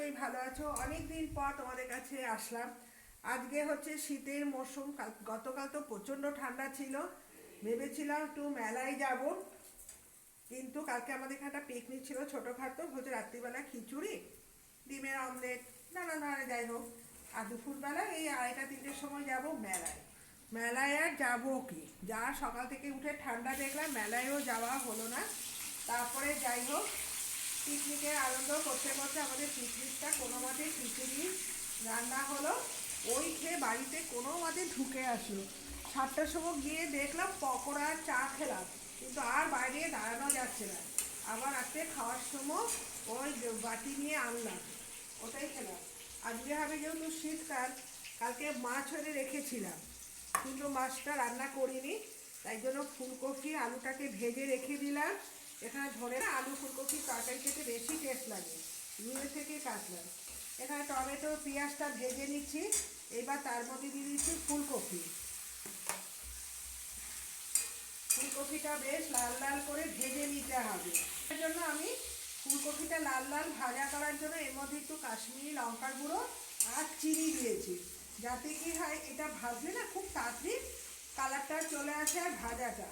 নিশ্চয়ই ভালো আছো। অনেক দিন পর তোমাদের কাছে আসলাম। আজকে হচ্ছে শীতের মরশুম, কাল- গতকাল তো প্রচণ্ড ঠান্ডা ছিল। ভেবেছিলাম একটু মেলায় যাব। কিন্তু কালকে আমাদের এখানে একটা পিকনিক ছিল ছোটোখাটো, হচ্ছে রাত্রিবেলা খিচুড়ি, ডিমের অমলেট নানা ধরনের, যাই হোক। আর দুপুরবেলা এই আড়াইটা, তিনটের সময় যাব মেলায়। মেলায় আর যাব কি? যা সকাল থেকে উঠে ঠান্ডা দেখলাম, মেলায়ও যাওয়া হলো না। তারপরে যাই হোক পিকনিকের আনন্দ করতে করতে আমাদের পিকনিকটা কোনো মতে খিচুড়ি, রান্না হলো। ওই খেয়ে বাড়িতে কোনো মতে ঢুকে আসলো। সাতটার সময় গিয়ে দেখলাম পকোড়া চা খেলাম, কিন্তু আর বাইরে দাঁড়ানো যাচ্ছে না। আবার রাত্রে খাওয়ার সময় ওই বাটি নিয়ে আনলাম, ওটাই খেলাম। আজকে হবে যেহেতু শীতকাল, কালকে মাছ হলে রেখেছিলাম, কিন্তু মাছটা রান্না করিনি, তাই জন্য ফুলকপি, আলুটাকে ভেজে রেখে দিলাম। এখানে ধরে না আলু ফুলকপি তরকারি খেতে বেশি টেস্ট লাগে। রুয়ে থেকে কাটলাম এখানে টমেটো, পেঁয়াজটা ভেজে নিচ্ছি। এবার তার মধ্যে দিয়ে দিচ্ছি ফুলকপি। ফুলকপিটা বেশ লাল লাল করে ভেজে নিতে হবে। এর জন্য আমি ফুলকপিটা লাল লাল ভাজা করার জন্য এর মধ্যে একটু কাশ্মীরি লঙ্কার গুঁড়ো আর চিনি দিয়েছি। যাতে কি হয়, এটা ভাজলে না খুব তাড়াতাড়ি কালারটা চলে আসে আর ভাজাটা।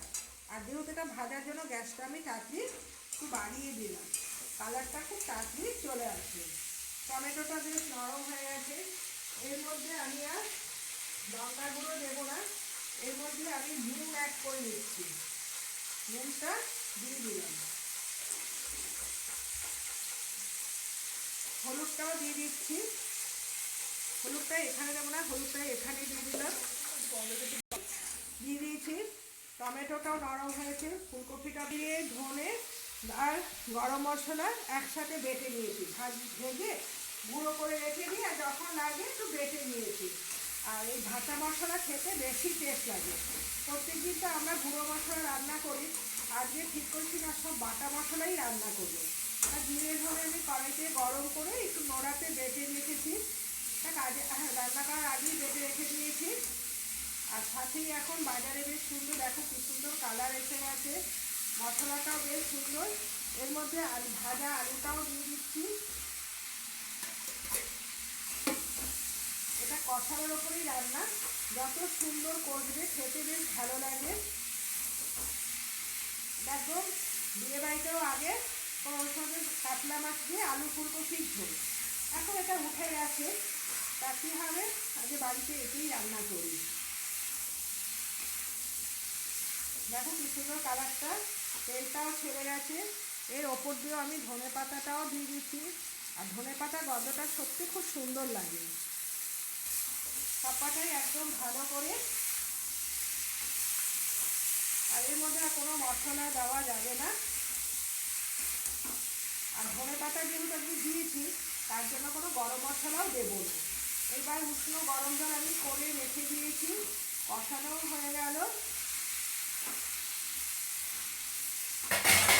আর যেহেতু এটা ভাজার জন্য গ্যাসটা আমি তাড়াতাড়ি একটু বাড়িয়ে দিলাম। কালারটা খুব তাড়াতাড়ি চলে আসবে। টমেটোটা বেশ নরম হয়ে গেছে। এর মধ্যে আমি আর লঙ্কার গুঁড়ো দেবো না। এর মধ্যে আমি নুন অ্যাড করে দিচ্ছি নুনটা দিয়ে দিলাম। হলুদটাও দিয়ে দিচ্ছি। হলুদটা এখানে দেবো না, হলুদটা এখানে দিয়ে দিলাম দিয়ে দিয়েছি টমেটোটাও নরম হয়েছে, ফুলকপিটা দিয়ে ধনে আর গরম মশলা একসাথে বেটে নিয়েছি। ভাজ ভেজে গুঁড়ো করে রেখে দিয়ে আর যখন লাগে একটু বেটে নিয়েছি। আর এই ভাজা মশলা খেতে বেশি টেস্ট লাগে। প্রত্যেক দিন তো আমরা গুঁড়ো মশলা রান্না করি, আজকে ঠিক করছি না, সব বাটা মশলাই রান্না করব। আর জিরে ধরে আমি কড়াইতে গরম করে একটু নোড়াতে বেটে রেখেছি। তা কাজে হ্যাঁ রান্না করার আগেই বেটে রেখে দিয়েছি। আর সাথেই এখন বাজারে বেশ সুন্দর, দেখো কি সুন্দর কালার এসে গেছে। মশলাটাও বেশ সুন্দর। এর মধ্যে আলু ভাজা, আলুটাও দিয়ে দিচ্ছি। এটা কষানোর ওপরেই রান্না। যত সুন্দর করবে খেতে বেশ ভালো লাগে। একদম বিয়ে বাড়িতেও আগে ওর সঙ্গে কাতলা মাছ দিয়ে আলু ফুলকপির ঝোল এখন এটা উঠে গেছে। তা কী হবে? আজকে বাড়িতে এটাই রান্না করি। দেখো কি সুন্দর কালারটা। তেলটাও ছেড়ে গেছে। এর ওপর দিয়েও আমি ধনে পাতাটাও দিয়ে দিচ্ছি আর ধনে পাতা গন্ধটা সত্যি খুব সুন্দর লাগে। সবটাই একদম ভালো করে। আর এর মধ্যে আর কোনো মশলা দেওয়া যাবে না। আর ধনে পাতা যেহেতু আমি দিয়েছি, তার জন্য কোনো গরম মশলাও দেবো না। এবার উষ্ণ গরম জল আমি করে রেখে দিয়েছি। কষানোও হয়ে গেল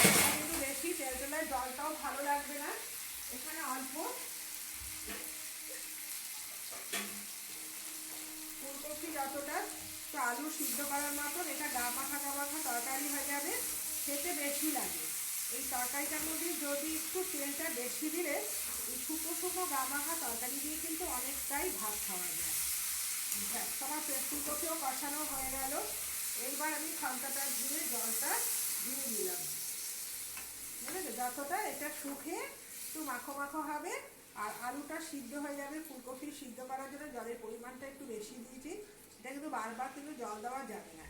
এটা কিন্তু বেশি তেল তেলের জলটাও ভালো লাগবে না। এখানে অল্প। ফুলকপি যতটা আলু সিদ্ধ করার মতন, এটা গা মাখা গা মাখা তরকারি হয়ে যাবে, খেতে বেশি লাগে। এই তরকারিটার মধ্যে যদি একটু তেলটা বেশি দিলে, এই শুকনো শুকনো গা মাখা তরকারি দিয়ে কিন্তু অনেকটাই ভাত খাওয়া যায়। তোমার ফুলকপিও কষানো হয়ে গেল। এইবার আমি খামটাটা ধুয়ে জলটা দিয়ে দিলাম। বুঝেছ যতটা এটা শুকিয়ে একটু মাখো মাখো হবে, আর আলুটা সিদ্ধ হয়ে যাবে, ফুলকপি সিদ্ধ করার জন্য জলের পরিমাণটা একটু বেশি দিয়েছি। এটা কিন্তু বারবার কিন্তু জল দেওয়া যাবে না।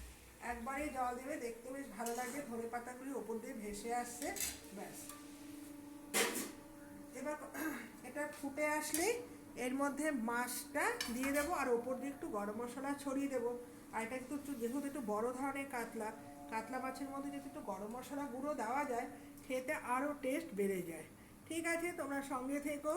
একবারে জল দেবে, দেখতে বেশ ভালো লাগবে, ধনে পাতাগুলি ওপর দিয়ে ভেসে আসছে, ব্যাস। এবার এটা ফুটে আসলেই এর মধ্যে মাছটা দিয়ে দেবো, আর ওপর দিয়ে একটু গরম মশলা ছড়িয়ে দেবো। আর এটা একটু, যেহেতু একটু বড় ধরনের কাতলা কাতলা মাছের মধ্যে যদি একটু গরম মশলা গুঁড়ো দেওয়া যায় খেতে আরও টেস্ট বেড়ে যায়। ঠিক আছে তোমরা সঙ্গে থেকো।